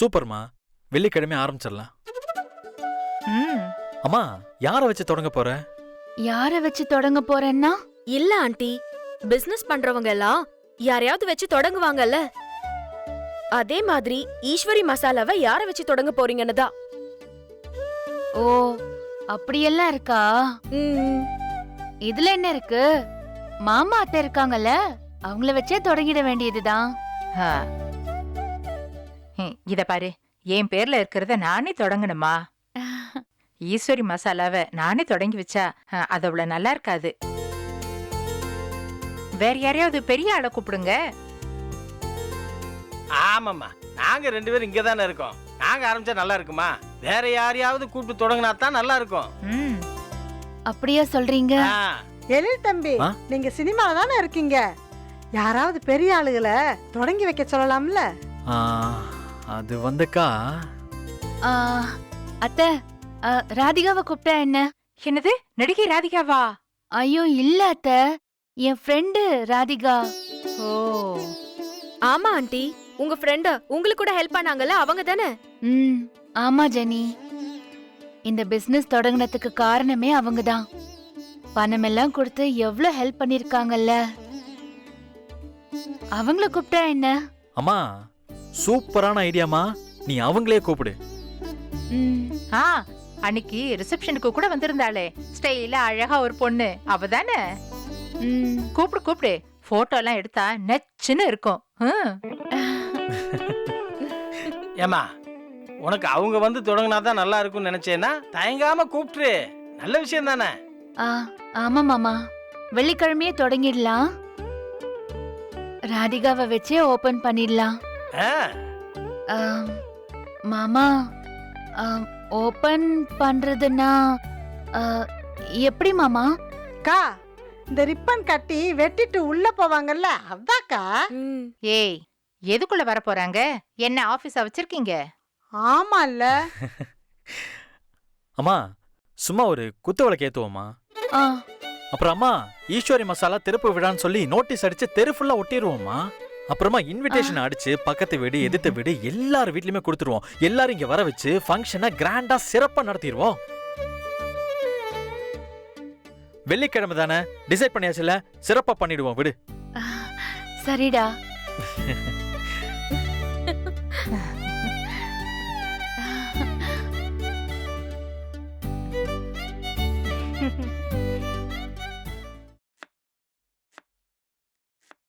சூப்பர்மா. வெள்ளிக்கிழமை ஆரம்பிச்சிடலாம். ம். அம்மா யாரை வச்சு தொடங்க போற? யார வச்சு தொடங்க போறேன்னா? இல்ல ஆண்டி. பிசினஸ் பண்றவங்க எல்லாம் யாரையாவது வச்சு தொடங்குவாங்கல்ல. அதே மாதிரி ஈஸ்வரி மசாலாவை யார வச்சு தொடங்க போறீங்கன்னு தான். ஓ அப்படியெல்லாம் இருக்கா? ம், இதுல என்ன இருக்கு? மாமா அத்தை இருக்காங்கல்ல. அவங்கள வச்சே தொடங்கிட வேண்டியதுதான் ஆ. இத பாரு என் பேர்ல இருக்கிறத நானே தொடங்கணுமா? ஈஸ்வரி மசாலாவை நானே தொடங்கி வச்சா அது அவ்வளவு நல்லா இருக்காது. வேற யாரையாவது பெரிய ஆளை கூப்பிடுங்க. ஆமாம்மா. நாங்க ரெண்டு பேரும் இங்கே தானே இருக்கோம். நாங்க ஆரம்பிச்சா நல்லா இருக்குமா? வேற யாரையாவது கூப்பிட்டு தொடங்கினா தான் நல்லா இருக்கும். ம். அப்படியா சொல்றீங்க? ஆ, எழில் தம்பி ஆ? நீங்க சினிமால தானே இருக்கீங்க. யாராவது பெரிய ஆளுகளை தொடங்கி வைக்க சொல்லலாம்ல? ஆ, அது வந்துக்கா. ஆ, அத்தை ராதிகாவை கூப்பிட்டா என்ன? என்னது? நடிகை ராதிகாவா? ஐயோ இல்ல அத்தை. என் ஃப்ரெண்டு ராதிகா. ஓ. ஆமா ஆண்டி. உங்க ஃப்ரெண்ட் உங்களுக்கு கூட ஹெல்ப் பண்ணாங்கல்ல அவங்க தானே? ம் ஆமா ஜெனி. இந்த பிசினஸ் தொடங்குனதுக்கு காரணமே அவங்கதான் பணமெல்லாம் கொடுத்து எவ்வளவு ஹெல்ப் பண்ணிருக்காங்கல்ல. அவங்கள கூப்பிட்டா என்ன? அம்மா சூப்பரான ஐடியாமா நீ அவங்களே கூப்பிடு. ஆ அன்னைக்கு ரிசப்ஷனுக்கு கூட வந்திருந்தாளே. ஸ்டைலா அழகா ஒரு பொண்ணு. அவ தானே ம் கூப்பிடு கூப்பிடு. போட்டோ எல்லாம் எடுத்தா நச்சுன்னு இருக்கும். ஏம்மா உனக்கு அவங்க வந்து தொடங்கினா தான் நல்லா இருக்கும்னு நினைச்சேன்னா தயங்காம கூப்பிட்டுரு. நல்ல விஷயம் தானே? ஆ ஆமா மாமா. வெள்ளிக்கிழமையே தொடங்கிடலாம். ராதிகாவை வச்சே ஓபன் பண்ணிடலாம். மாமா ஓபன் பண்றதுன்னா ஆ, எப்படி மாமா? அக்கா இந்த ரிப்பன் கட்டி வெட்டிட்டு உள்ள போவாங்கல்ல அதாக்கா ம், ஏய் எதுக்குள்ள வர போறாங்க? என்ன ஆபீஸா வச்சிருக்கீங்க? ஆமா இல்ல அம்மா சும்மா ஒரு குத்து விளக்கு ஏத்துவோமா ஆ. அப்புறம் அம்மா ஈஸ்வரி மசாலா திறப்பு விழான்னு சொல்லி நோட்டீஸ் அடிச்சு தெரு ஃபுல்லா ஒட்டிடுவோமா அப்புறமா இன்விடேஷன் அடிச்சு பக்கத்து வீடு எதிர்த்த வீடு எல்லார் வீட்லயுமே கொடுத்துருவோம். எல்லாரும் இங்க வர வச்சு ஃபங்க்ஷனை கிராண்டா சிறப்பா நடத்திடுவோம். வெள்ளிக்கிழமை தானே? டிசைட் பண்ணியாச்சுல சிறப்பா பண்ணிடுவோம் விடு. சரிடா.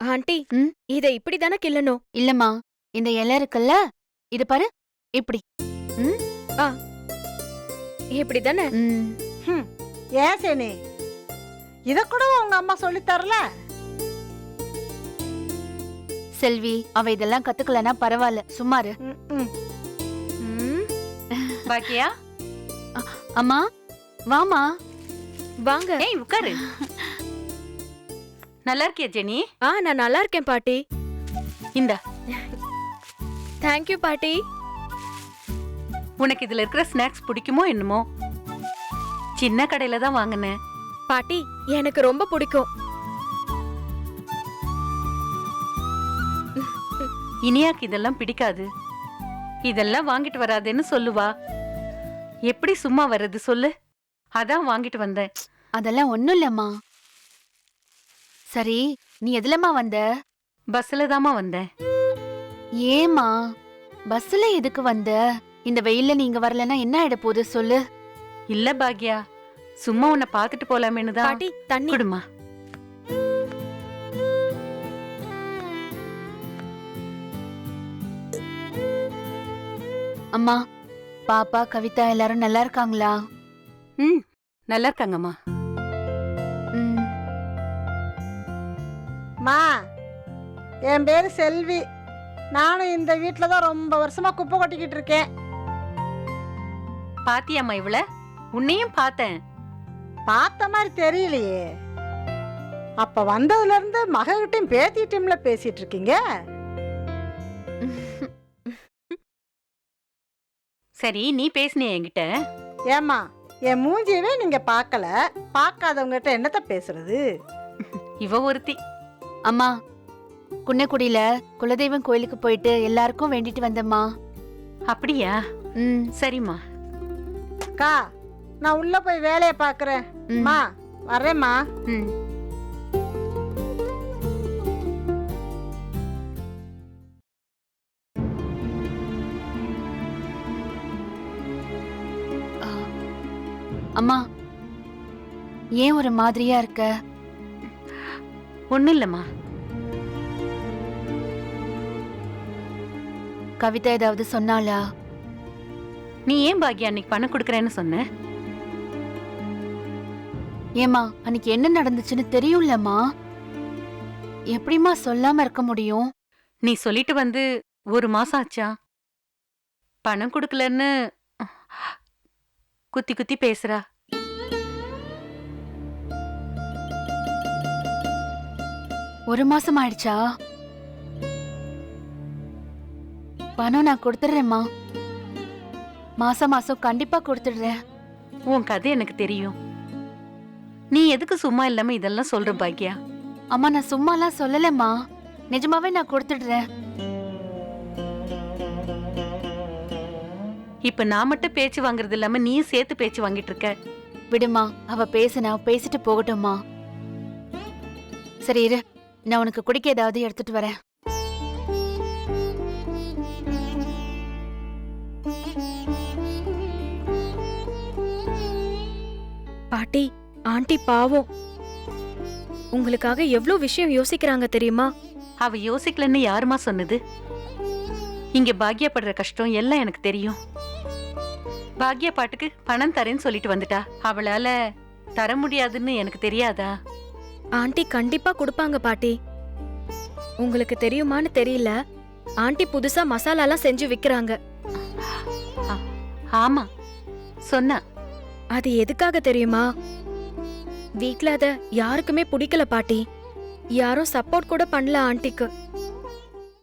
ஆண்டி ம்? இத இப்படிதானே கிள்ளணும்? இல்லம்மா இந்த இலை இருக்குல்ல இது பாரு இப்படி. இப்படிதானே ம். ஏன் சேனி இத கூட உங்க அம்மா சொல்லி தரல? செல்வி அவ இதெல்லாம் கத்துக்கலனா பரவாயில்ல சும்மாரு ம். ம், பாக்கியா? அம்மா வாமா வாங்க. ஏய் உட்காரு. நல்லா இருக்கியா ஜெனி? ஆ நான் நல்லா இருக்கேன் பாட்டி. இந்த. தேங்க்யூ பாட்டி. உனக்கு இதுல இருக்கிற ஸ்நாக்ஸ் பிடிக்குமோ என்னமோ? சின்ன கடையில தான் வாங்கினேன். பாட்டி எனக்கு ரொம்ப பிடிக்கும். இனியாக்கு இதெல்லாம் பிடிக்காது. இதெல்லாம் வாங்கிட்டு வராதேன்னு சொல்லுவா. எப்படி சும்மா வர்றது சொல்லு. அதான் வாங்கிட்டு வந்தேன். அதெல்லாம் ஒண்ணும் இல்லம்மா. சரி நீ எதுலம்மா வந்த? பஸ்ல தாமா வந்தேன். ஏமா பஸ்ல எதுக்கு வந்த? இந்த வெயில்ல நீங்க வரலனா என்ன ஆயிட போகுது சொல்லு. இல்ல பாக்யா சும்மா உன்னை பாத்துட்டு போலாமேன்னு தான். பாட்டி தண்ணி. குடுமா அம்மா பாப்பா கவிதா எல்லாரும் நல்லா இருக்காங்களா? ம் நல்லா இருக்காங்கம்மா. மா என் பேரு செல்வி. நானும் இந்த வீட்டில் தான் ரொம்ப வருஷமா குப்பை கொட்டிக்கிட்டு இருக்கேன். பாத்தியாம்மா இவள? உன்னையும் பார்த்தேன். பார்த்த மாதிரி தெரியலையே. அப்ப வந்ததுல இருந்து மககிட்டையும் பேத்திட்டையும்ல பேசிட்டு இருக்கீங்க? சரி நீ பேசுனிய என்கிட்ட? ஏம்மா என் மூஞ்சியவே நீங்க பார்க்கல. பார்க்காதவங்ககிட்ட என்னத்த பேசுறது? இவ ஒருத்தி. அம்மா குன்னக்குடியில குலதெய்வம் கோயிலுக்கு போயிட்டு எல்லாருக்கும் வேண்டிட்டு வந்தம்மா. அப்படியா? ம். சரிம்மா. அக்கா நான் உள்ள போய் வேலையை பார்க்குறேன். ம். மா வரேம்மா ம். அம்மா ஏன் ஒரு மாதிரியா இருக்க? ஒண்ணும் இல்லம்மா. கவிதா ஏதாவது சொன்னாளா? நீ ஏன் பாக்யா அன்னைக்கு பணம் கொடுக்கறேன்னு சொன்ன? ஏமா அன்னைக்கு என்ன நடந்துச்சுன்னு தெரியும்லம்மா. எப்படிம்மா சொல்லாம இருக்க முடியும்? நீ சொல்லிட்டு வந்து ஒரு மாசம் ஆச்சா? பணம் கொடுக்கலன்னு குத்தி குத்தி பேசுறா. ஒரு மாசம் ஆயிடுச்சா? பணம் நான் கொடுத்துடுறேம்மா. மாசம் மாசம் கண்டிப்பா கொடுத்துடுறேன். உன் கதை எனக்கு தெரியும். நீ எதுக்கு சும்மா இல்லாம இதெல்லாம் சொல்ற பாக்யா அம்மா நான் சும்மாலாம் சொல்லலம்மா. நிஜமாவே நான் கொடுத்துடுறேன். இப்ப நான் மட்டும் பேச்சு வாங்குறது இல்லாம நீயும் சேர்த்து பேச்சு வாங்கிட்டு இருக்க. விடுமா அவ பேசுனா பேசிட்டு போகட்டும்மா. சரி இரு. நான் உனக்கு குடிக்க ஏதாவது எடுத்துட்டு வரேன். பாட்டி ஆண்டி பாவம். உங்களுக்காக எவ்ளோ விஷயம் யோசிக்கிறாங்க தெரியுமா? அவ யோசிக்கலன்னு யாருமா சொன்னது? இங்க பாக்யா படுற கஷ்டம் எல்லாம் எனக்கு தெரியும். பாக்யா பாட்டுக்கு பணம் தரேன்னு சொல்லிட்டு வந்துட்டா. அவளால தர முடியாதுன்னு எனக்கு தெரியாதா? ஆண்டி கண்டிப்பா கொடுப்பாங்க பாட்டி. உங்களுக்கு தெரியுமான்னு தெரியல. ஆண்டி புதுசா மசாலாலாம் செஞ்சு விக்கிறாங்க. ஆமா சொன்னா. அது எதுக்காக தெரியுமா? வீட்ல அத யாருக்குமே பிடிக்கல பாட்டி. யாரும் சப்போர்ட் கூட பண்ணல ஆண்டிக்கு.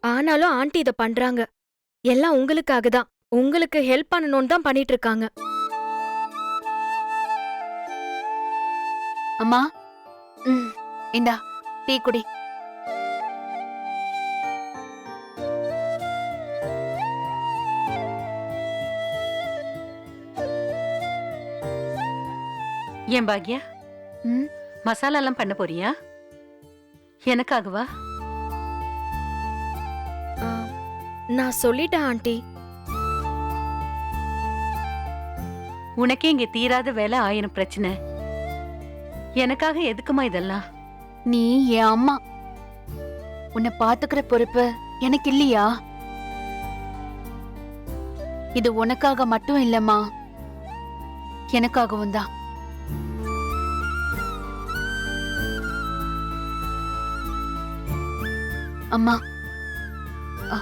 ஆனாலும் ஆண்டி இத பண்றாங்க. எல்லாம் உங்களுக்காக தான். உங்களுக்கு ஹெல்ப் பண்ணணும்னு தான் பண்ணிட்டு இருக்காங்க. அம்மா இந்தா டீ குடி. ஏன் பாக்யா? ம். மசாலாலாம் பண்ண போறியா? எனக்காகவா? ஆ, நான் சொல்லிட்டேன் ஆண்டி. உனக்கே இங்க தீராத வேலை ஆயிரம் பிரச்சனை. எனக்காக எதுக்குமா இதெல்லாம்? நீ என் அம்மா. உன்னை பாத்துக்கிற பொறுப்பு எனக்கு இல்லையா? இது உனக்காக மட்டும் இல்லம்மா. எனக்காகவும் தான். அம்மா. அ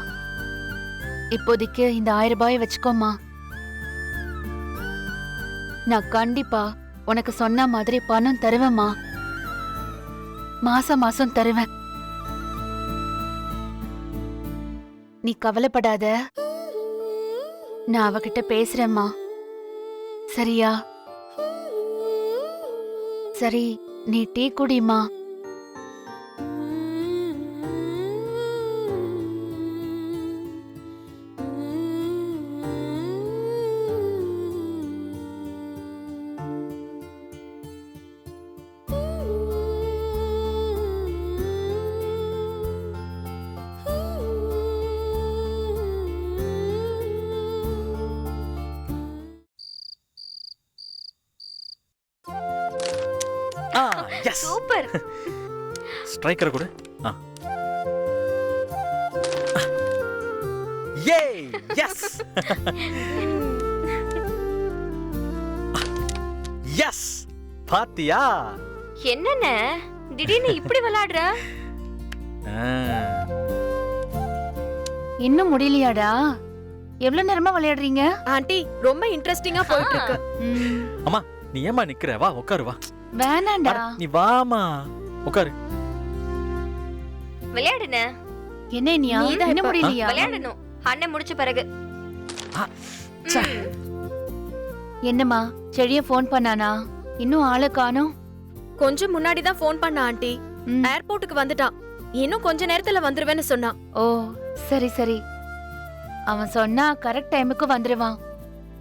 இப்போதைக்கு இந்த ஆயிரம் ரூபாயை வச்சுக்கோமா நான் கண்டிப்பா உனக்கு சொன்ன மாதிரி பணம் தருவேம்மா. மாசம் மாசம் தருவேன். நீ கவலைப்படாத. நான் அவகிட்ட பேசுறேம்மா. சரியா? சரி நீ டீ குடிமா ஸ்ட்ரைக்கரை கொடு. ஆ. ஏ எஸ் எஸ் பாத்தியா? என்னென்ன? திடீர்னு இப்படி விளையாடுற ஆ, இன்னும் முடியலையாடா? எவ்வளவு நேரமா விளையாடுறீங்க? ஆண்டி ரொம்ப இன்ட்ரெஸ்டிங்கா போயிட்டு இருக்கு ம், நீ ஏமா நிக்கிற? வா உட்காரு வா. வேணாண்டா. நீ வாமா உட்காரு விளையாடுன. என்ன நீயா? இப்ப- முடியலையா? விளையாடணும். அண்ணன் முடிச்ச பிறகு. என்னம்மா செடிய ஃபோன் பண்ணானா? இன்னும் ஆளை காணோம். கொஞ்சம் முன்னாடி தான் ஃபோன் பண்ண ஆண்டி. ம், ஏர்போர்ட்டுக்கு வந்துட்டான். இன்னும் கொஞ்ச நேரத்துல வந்துருவேன்னு சொன்னான். ஓ சரி சரி. அவன் சொன்னா கரெக்ட் டைமுக்கு வந்துருவான்.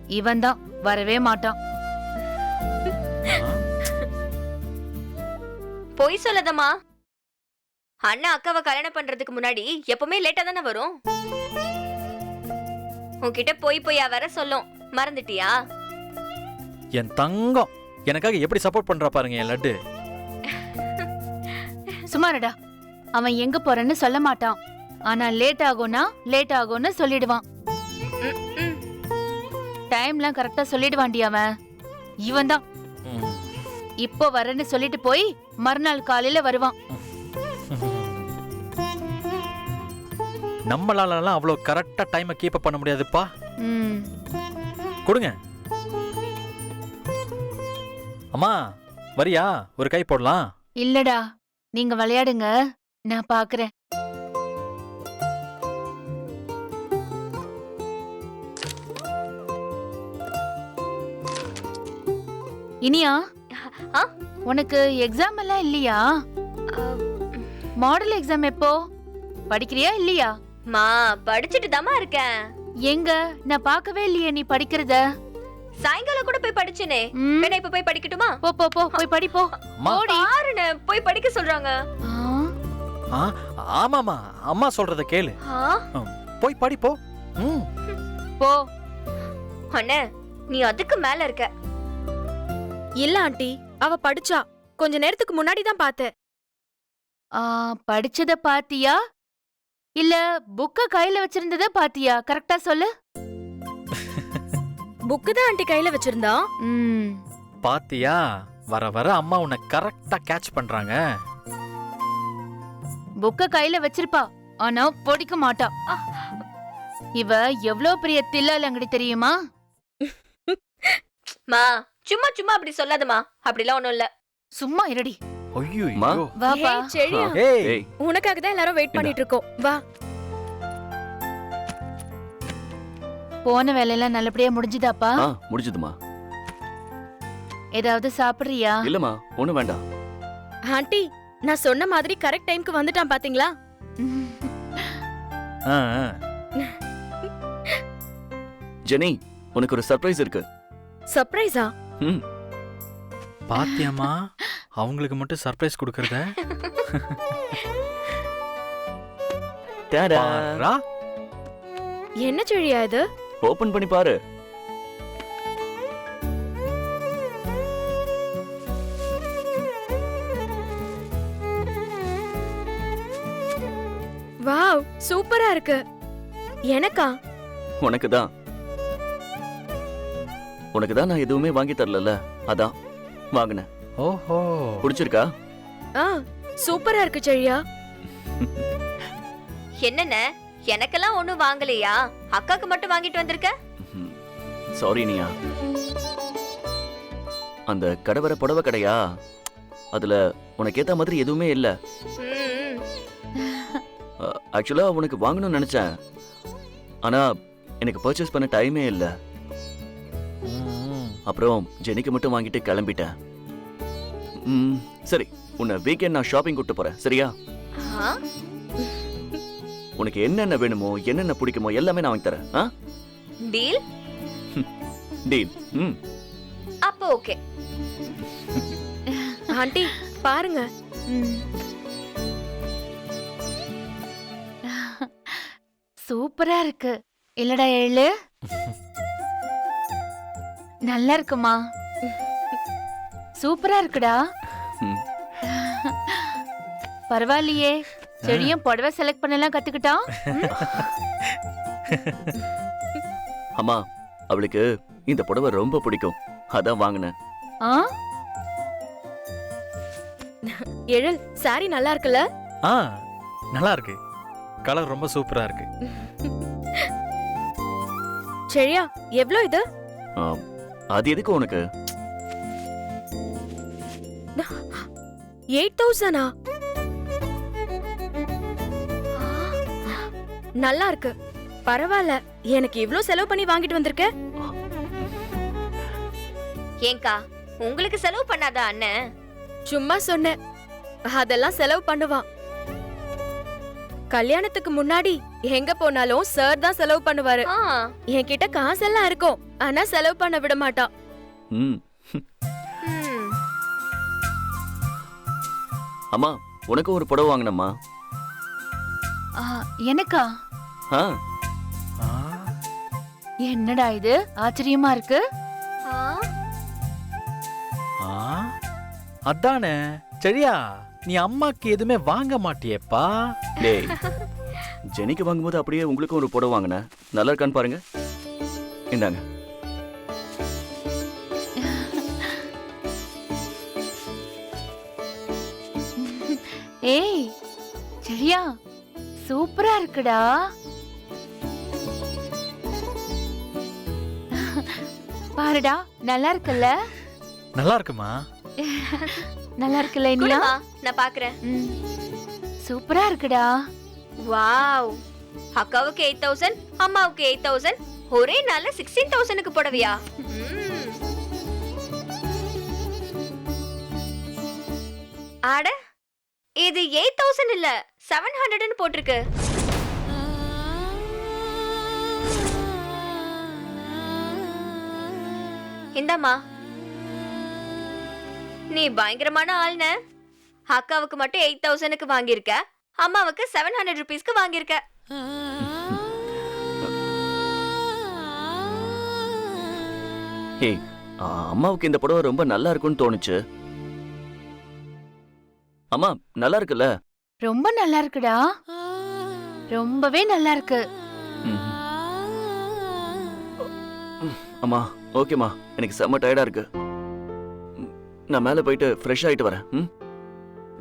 இவன் தான் வரவே மாட்டான். பொய் சொல்லாதம்மா. அண்ணா அக்காவை கல்யாணம் பண்றதுக்கு முன்னாடி எப்பவுமே லேட்டா தானே வரும்? உன்கிட்ட போய் போய் வர சொல்லும். மறந்துட்டியா? என் தங்கம். எனக்காக எப்படி சப்போர்ட் பண்றா பாருங்க என் லட்டு. சுமாரடா அவன் எங்க போறேன்னு சொல்ல மாட்டான். ஆனா லேட் ஆகும்னா லேட் ஆகும்னு சொல்லிடுவான். டைம்லாம் கரெக்டா சொல்லிடுவான்டி அவன். இவன் தான். இப்போ வரேன்னு சொல்லிட்டு போய் மறுநாள் காலையில வருவான். நம்மளாலலாம் அவ்வளோ கரெக்டா டைமை கீப் அப் பண்ண முடியாதுப்பா. ம். கொடுங்க. அம்மா வரியா? ஒரு கை போடலாம்? இல்லடா நீங்க விளையாடுங்க. நான் பாக்குறேன். இனியா ஆ? உனக்கு எக்ஸாம் எல்லாம் இல்லையா? மாடல் எக்ஸாம் எப்போ? படிக்கிறியா இல்லையா? மா படிச்சுட்டு தாமா இருக்கேன். எங்க? நான் பார்க்கவே இல்லையே நீ படிக்கிறத. சாயங்காலம் கூட போய் படிச்சேனே. ம், வேணா இப்ப போய் படிக்கட்டுமா? போ போ போ போய் படி போ அம்மா போடி. பாருண்ணே போய் படிக்க சொல்றாங்க. ஆமாமா அம்மா சொல்றத கேளு. ஆ? போய் படி போ ம். போ. அண்ணே நீ அதுக்கு மேல இருக்க. இல்ல ஆண்டி. அவ படிச்சா. கொஞ்ச நேரத்துக்கு முன்னாடி தான் பார்த்தேன். ஆ, படிச்சத பாத்தியா? இல்ல புக்க கையில வச்சிருந்தத பாத்தியா? கரெக்டா சொல்லு. புக்கு தான் ஆண்டி கையில வச்சிருந்தா? ம். பாத்தியா? வர வர அம்மா உன்னை கரெக்டா கேட்ச் பண்றாங்க. புக்க கையில வச்சிருப்பா. ஆனா படிக்க மாட்டா. இவ எவ்ளோ பெரிய தில்லாலங்கடி தெரியுமா? மா சும்மா சும்மா அப்படி சொல்லாதம்மா. அப்படிலாம் ஒண்ணும் இல்ல. சும்மா இருடி. ஐயோ அம்மா. வாப்பா ஏய், செழியா ஏய். ஏய். உனக்காக தான் எல்லாரும் வெயிட். பண்ணிட்டு இருக்கோம் வா. போன வேலையெல்லாம் நல்லபடியா முடிஞ்சுதாப்பா? ஆ முடிஞ்சதுமா ஏதாவது சாப்பிடுறியா? இல்லம்மா ஒண்ணும் வேண்டாம். ஆண்டி நான் சொன்ன மாதிரி கரெக்ட் டைம்க்கு வந்துட்டான் பாத்தீங்களா? ஆ. ஜெனி உனக்கு ஒரு சர்ப்ரைஸ் இருக்கு. சர்ப்ரைஸா ம். பாத்தியாம்மா அவங்களுக்கு மட்டும் சர்ப்ரைஸ் கொடுக்கறத? டேடா. என்ன செழியா இது? ஓபன் பண்ணி பாரு. வாவ் சூப்பரா இருக்கு. எனக்கா? உனக்கு தான் உனக்கு தான் நான் எதுவுமே வாங்கி தரல அதான். வாங்கினேன் ஓஹோ. பிடிச்சிருக்கா? ஆ சூப்பரா இருக்கு செழியா. என்னண்ணே எனக்கெல்லாம் ஒண்ணும் வாங்கலையா? அக்காக்கு மட்டும் வாங்கிட்டு வந்திருக்க? சாரி நீயா. அந்த கடவர புடவை கடையா? அதுல உனக்கு ஏத்த மாதிரி எதுவுமே இல்ல. ஆக்சுவலா உனக்கு வாங்கணும்னு நினைச்சேன். ஆனா எனக்கு பர்ச்சேஸ் பண்ண டைமே இல்ல. அப்புறம் ஜெனிக்கு மட்டும் வாங்கிட்டு கிளம்பிட்டேன். ம், சரி உன்னை வீக்கெண்ட் நான் ஷாப்பிங் கூட்டு போறேன் சரியா? உனக்கு என்னென்ன வேணுமோ என்னென்ன பிடிக்குமோ எல்லாமே நான் வாங்கி தரேன் ஆ? டீல் டீல் ம். அப்போ ஓகே. ஆண்டி பாருங்க. ம். சூப்பரா இருக்கு. இல்லடா எழு நல்லா இருக்குமா சூப்பரா இருக்குடா ம். பரவாயில்லையே. செடியும் புடவை செலக்ட் பண்ணலாம் கத்துக்கிட்டான் அம்மா அவளுக்கு இந்த புடவை ரொம்ப பிடிக்கும். அதான் வாங்கினேன். ஆ? எழில் சாரி நல்லா இருக்குல்ல ஆ நல்லா இருக்கு கலர் ரொம்ப சூப்பரா இருக்கு செழியா எவ்ளோ இது? ஆ, அது எதுக்கு உனக்கு? எயிட் தௌசண்டா நல்லா இருக்கு. பரவாயில்ல எனக்கு இவ்ளோ செலவு பண்ணி வாங்கிட்டு வந்திருக்க? ஏங்கா உங்களுக்கு செலவு பண்ணாதா அண்ணன் சும்மா சொன்னேன். அதெல்லாம் செலவு பண்ணுவான். கல்யாணத்துக்கு முன்னாடி எங்க போனாலும் சார் தான் செலவு பண்ணுவாரு. ஆ. என்கிட்ட காசெல்லாம் இருக்கும். ஆனா செலவு பண்ண விட மாட்டான் ம். ம். அம்மா உனக்கு ஒரு புடவை வாங்கினம்மா. ஆ, எனக்கா? ஆ ஆ, என்னடா இது? ஆச்சரியமா இருக்கு. ஆ. ஆ, அதானே? சரியா? நீ அம்மாக்கு எதுவுமே வாங்க மாட்டியேப்பா. டேய் ஜெனிக்கு வாங்கும்போது அப்படியே உங்களுக்கும் ஒரு புடவை வாங்கினேன். நல்லா இருக்கான்னு பாருங்க. இந்தாங்க. இருக்குடா. பாருடா நல்லா இருக்குல்ல? நல்லா இருக்குமா? நல்லா இருக்குல்ல இனியா? கொடுமா நான் பாக்குறேன். ம். சூப்பரா இருக்குடா. வாவ். அக்காவுக்கு எயிட் தௌசண்ட் அம்மாவுக்கு எயிட் தௌசண்ட் ஒரே நாள்ல சிக்ஸ்டீன் தௌசண்ட்க்கு புடவையா? ம். அட இது எயிட் தௌசண்ட் இல்ல செவன் ஹண்ட்ரட்னு போட்டிருக்கு. இந்தாம்மா. நீ பயங்கரமான ஆள்ன. அக்காவுக்கு மட்டும் எயிட் தௌசண்ட்க்கு வாங்கியிருக்க. அம்மாவுக்கு செவன் ஹண்ட்ரட் ருபீஸ்க்கு வாங்கியிருக்க. ஏய் அம்மாவுக்கு இந்த புடவை ரொம்ப நல்லா இருக்கும்னு தோணுச்சு. அம்மா நல்லா இருக்குல்ல? ரொம்ப நல்லா இருக்குடா. ரொம்பவே நல்லா இருக்கு. அம்மா ஓகேம்மா எனக்கு செம்ம டயர்டா இருக்கு. நான் மேலே போயிட்டு ஃப்ரெஷ் ஆயிட்டு வரேன் ம்?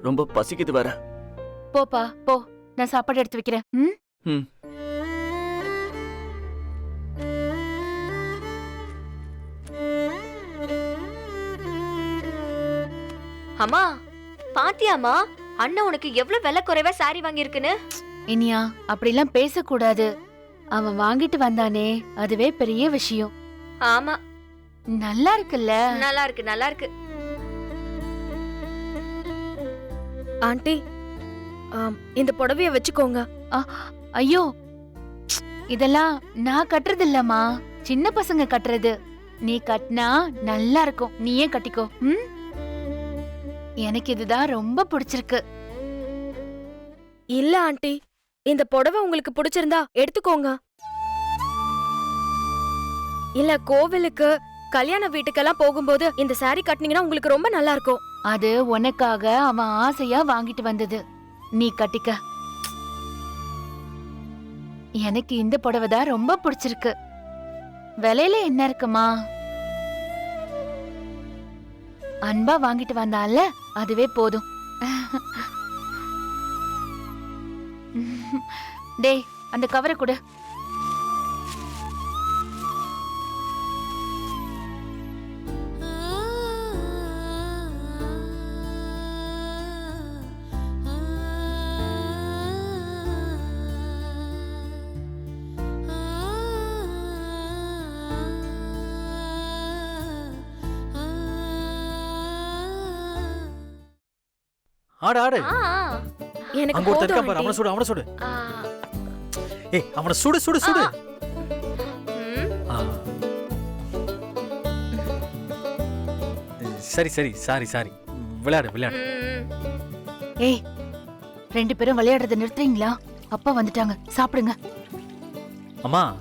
ரொம்ப பசிக்குது வேற. போப்பா போ. நான் சாப்பாடு எடுத்து வைக்கிறேன் ம்? ம். அம்மா பாத்தியாம்மா அண்ணன் உனக்கு எவ்வளவு விலை குறைவா சாரி வாங்கியிருக்குன்னு? இனியா அப்படிலாம் பேசக்கூடாது. அவன் வாங்கிட்டு வந்தானே அதுவே பெரிய விஷயம். ஆமா. நல்லா இருக்குல்ல நல்லா இருக்கு நல்லா இருக்கு ஆண்டி ஆம், இந்த புடவைய வச்சுக்கோங்க. ஐயோ! இதெல்லாம் நான் கட்டுறது இல்லம்மா சின்ன பசங்க கட்டுறது. நீ கட்டினா நல்லா இருக்கும் நீயே கட்டிக்கோ. ம்? எனக்கு இதுதான் ரொம்ப பிடிச்சிருக்கு. இல்ல ஆண்டி. இந்த புடவை உங்களுக்கு பிடிச்சிருந்தா எடுத்துக்கோங்க. இல்ல கோவிலுக்கு கல்யாண வீட்டுக்கெல்லாம் போகும்போது இந்த saree கட்டினீங்கன்னா உங்களுக்கு ரொம்ப நல்லா இருக்கும் அது உனக்காக அவன் ஆசையா வாங்கிட்டு வந்தது. நீ கட்டிக்க. எனக்கு இந்த புடவை தான் ரொம்ப பிடிச்சிருக்கு. விலையில என்ன இருக்குமா? அன்பா வாங்கிட்டு வந்தால அதுவே போதும். டேய் அந்த கவரை கொடு. ஆடு ஆடு. ஆ, எனக்கு அங்க ஒருத்தர் இருக்கான் போதும் பாரு அவனை ஆண்டி. சுடு அவனை சுடு. ஆ, ஏய் அவனை சுடு சுடு சுடு. ம். ஆ. சரி சரி சாரி சாரி. விளையாடு விளையாடு. ம். ஏய் ரெண்டு பேரும் விளையாடுறத நிறுத்துறீங்களா? அப்பா வந்துட்டாங்க. சாப்பிடுங்க. அம்மா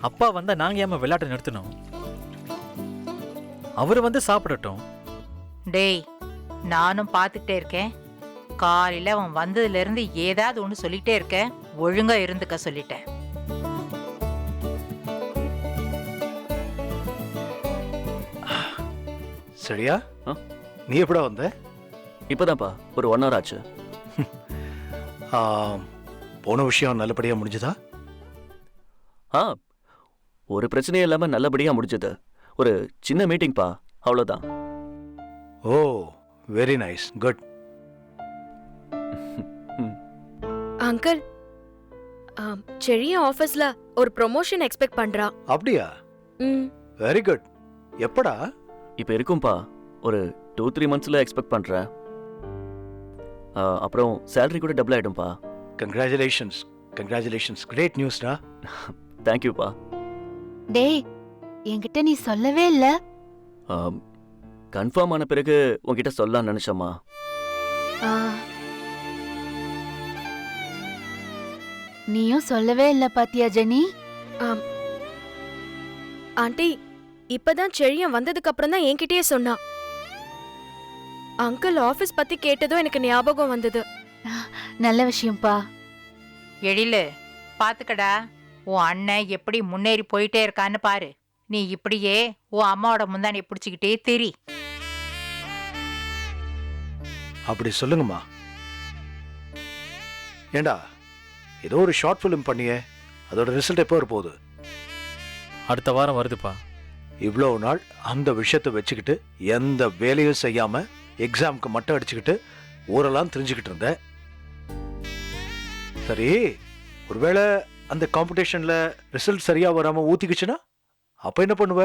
அப்பா வந்தா நாங்க ஏமா விளையாட்டு நிறுத்தணும்? அவர் வந்து சாப்பிடட்டும். டேய் நானும் பார்த்துக்கிட்டே இருக்கேன். காலையில அவன் வந்ததுல இருந்து ஏதாவது ஒன்று சொல்லிட்டே இருக்கேன் ஒழுங்கா இருந்துக்க சொல்லிட்டேன். சரியா? ஆ? நீ எப்படா வந்த? இப்போதான்ப்பா ஒரு ஒன் ஹவர் ஆச்சு. ஆ, போன விஷயம் நல்லபடியா முடிஞ்சுதா? ஆ ஒரு பிரச்சனையும் இல்லாம நல்லபடியா முடிஞ்சது. ஒரு சின்ன மீட்டிங்ப்பா அவ்வளோதான் oh very nice good uncle ஆம், செழியன் ஆபீஸ்ல ஒரு ப்ரொமோஷன் எக்ஸ்பெக்ட் பண்றா. அப்படியா? ம். வெரி குட் எப்படா? இப்போ இருக்கும்பா. ஒரு டூ த்ரீ மந்த்ஸில் எக்ஸ்பெக்ட் பண்ணுறேன் அப்புறம் சேலரி கூட டபுள் ஆகிடும்பா கங்க்ராச்சுலேஷன்ஸ் கங்க்ராச்சுலேஷன்ஸ் கிரேட் நியூஸ்டா தேங்க்யூப்பா டேய் என்கிட்ட நீ சொல்லவே இல்ல. கன்ஃபார்ம் ஆன பிறகு உன்கிட்ட சொல்லலாம்னு நினைச்சம்மா. நீயும் சொல்லவே இல்ல பாத்தியா ஜெனி? ஆண்டி இப்பதான் செழியன் வந்ததுக்கு அப்புறம் தான் என்கிட்டயே சொன்னான் அங்கிள் ஆபீஸ் பத்தி கேட்டதும் எனக்கு ஞாபகம் வந்தது. நல்ல விஷயம்ப்பா எழிலு பாத்துக்கடா. உன் அண்ணன் எப்படி முன்னேறி போயிட்டே இருக்கான்னு பாரு. நீ இப்படியே உன் அம்மாவோட முந்தானை பிடிச்சிக்கிட்டே திரி. அப்படி சொல்லுங்கம்மா. ஏண்டா ஏதோ ஒரு ஷார்ட் ஃபிலிம் பண்ணியே. அதோட ரிசல்ட் எப்போ வரப்போகுது? அடுத்த வாரம் வருதுப்பா. இவ்வளோ நாள் அந்த விஷயத்தை வச்சுக்கிட்டு எந்த வேலையும் செய்யாம எக்ஸாமுக்கு மட்டும் அடிச்சுக்கிட்டு ஊரெல்லாம் தெரிஞ்சுக்கிட்டு இருந்த. சரி ஒருவேளை அந்த காம்படிஷன்ல ரிசல்ட் சரியா வராம ஊத்திக்கிச்சுன்னா அப்ப என்ன பண்ணுவ?